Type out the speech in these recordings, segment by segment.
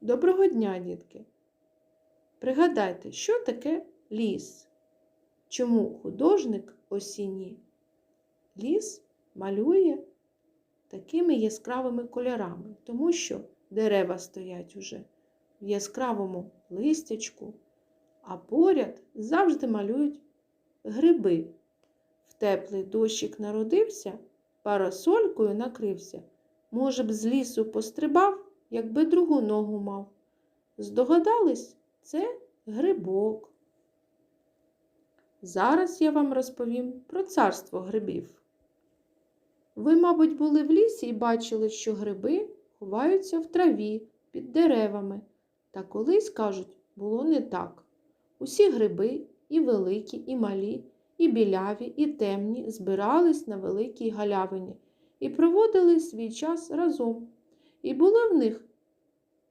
Доброго дня, дітки! Пригадайте, що таке ліс? Чому художник осінній ліс малює такими яскравими кольорами? Тому що дерева стоять уже в яскравому листячку, а поряд завжди малюють гриби. В теплий дощик народився, парасолькою накрився. Може б, з лісу пострибав, якби другу ногу мав. Здогадались, це грибок. Зараз я вам розповім про царство грибів. Ви, мабуть, були в лісі і бачили, що гриби ховаються в траві під деревами. Та колись, кажуть, було не так. Усі гриби, і великі, і малі, і біляві, і темні, збирались на великій галявині і проводили свій час разом. І були в них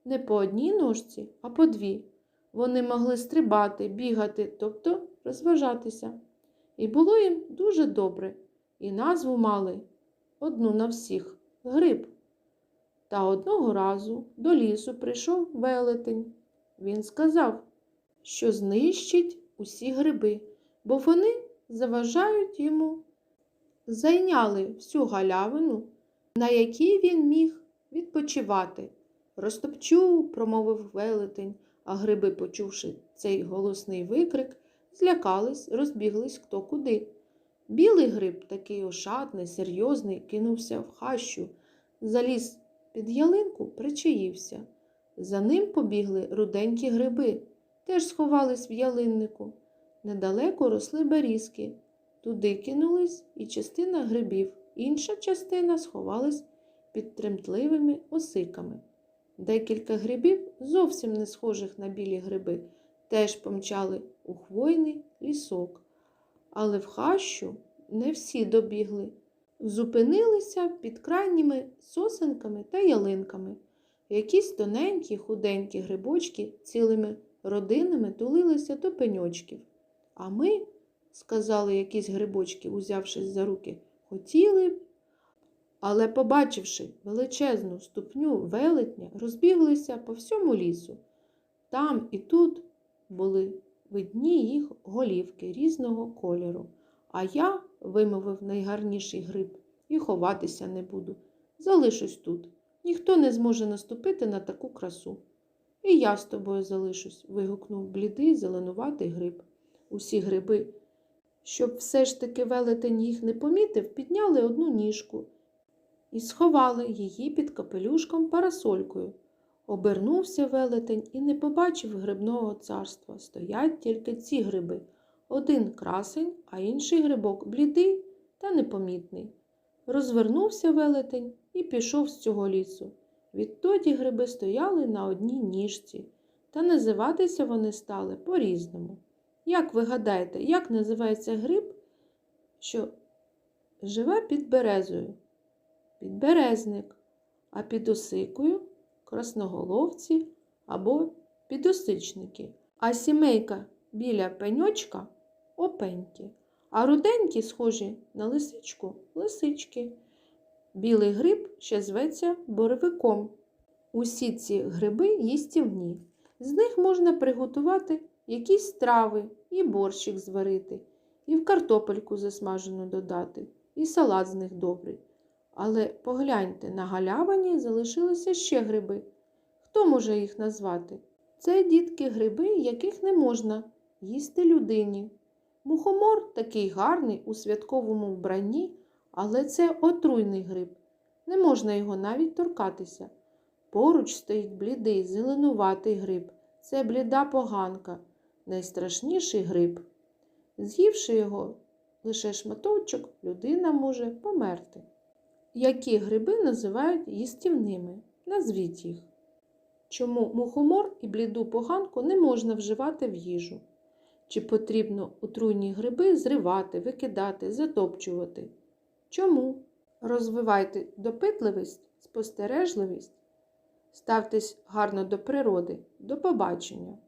не по одній ножці, а по дві. Вони могли стрибати, бігати, тобто розважатися. І було їм дуже добре, і назву мали одну на всіх гриб. Та одного разу до лісу прийшов велетень. Він сказав, що знищить усі гриби, бо вони заважають йому зайняли всю галявину, на якій він міг відпочивати. Розтопчу, промовив велетень, а гриби, почувши цей голосний викрик, злякались, розбіглись хто куди. Білий гриб, такий ошатний, серйозний, кинувся в хащу, заліз під ялинку, причаївся. За ним побігли руденькі гриби, теж сховались в ялиннику. Недалеко росли берізки. Туди кинулись і частина грибів, інша частина сховалась під тремтливими осиками. Декілька грибів, зовсім не схожих на білі гриби, теж помчали у хвойний лісок. Але в хащу не всі добігли. Зупинилися під крайніми сосенками та ялинками. Якісь тоненькі, худенькі грибочки цілими родинами тулилися до пеньочків. А ми сказали якісь грибочки, узявшись за руки, хотіли. Але, побачивши величезну ступню велетня, розбіглися по всьому лісу. Там і тут були видні їх голівки різного кольору. А я, вимовив найгарніший гриб, і ховатися не буду. Залишусь тут. Ніхто не зможе наступити на таку красу. І я з тобою залишусь, вигукнув блідий зеленуватий гриб. Усі гриби щоб все ж таки велетень їх не помітив, підняли одну ніжку і сховали її під капелюшком парасолькою. Обернувся велетень і не побачив грибного царства. Стоять тільки ці гриби. Один красень, а інший грибок блідий та непомітний. Розвернувся велетень і пішов з цього лісу. Відтоді гриби стояли на одній ніжці, та називатися вони стали по-різному. Як ви гадаєте, як називається гриб, що живе під березою? Підберезник, а під осикою красноголовці або підосичники, а сімейка біля пеньочка опеньки, а руденькі схожі на лисичку лисички. Білий гриб ще зветься боровиком. Усі ці гриби їстівні. З них можна приготувати якісь страви, і борщик зварити, і в картопельку засмажену додати, і салат з них добрий. Але погляньте, на галявині залишилися ще гриби. Хто може їх назвати? Це дітки гриби, яких не можна їсти людині. Мухомор такий гарний у святковому вбранні, але це отруйний гриб. Не можна його навіть торкатися. Поруч стоїть блідий, зеленуватий гриб. Це бліда поганка найстрашніший гриб. З'ївши його лише шматочок, людина може померти. Які гриби називають їстівними? Назвіть їх. Чому мухомор і бліду поганку не можна вживати в їжу? Чи потрібно отруйні гриби зривати, викидати, затопчувати? Чому? Розвивайте допитливість, спостережливість, ставтесь гарно до природи. До побачення!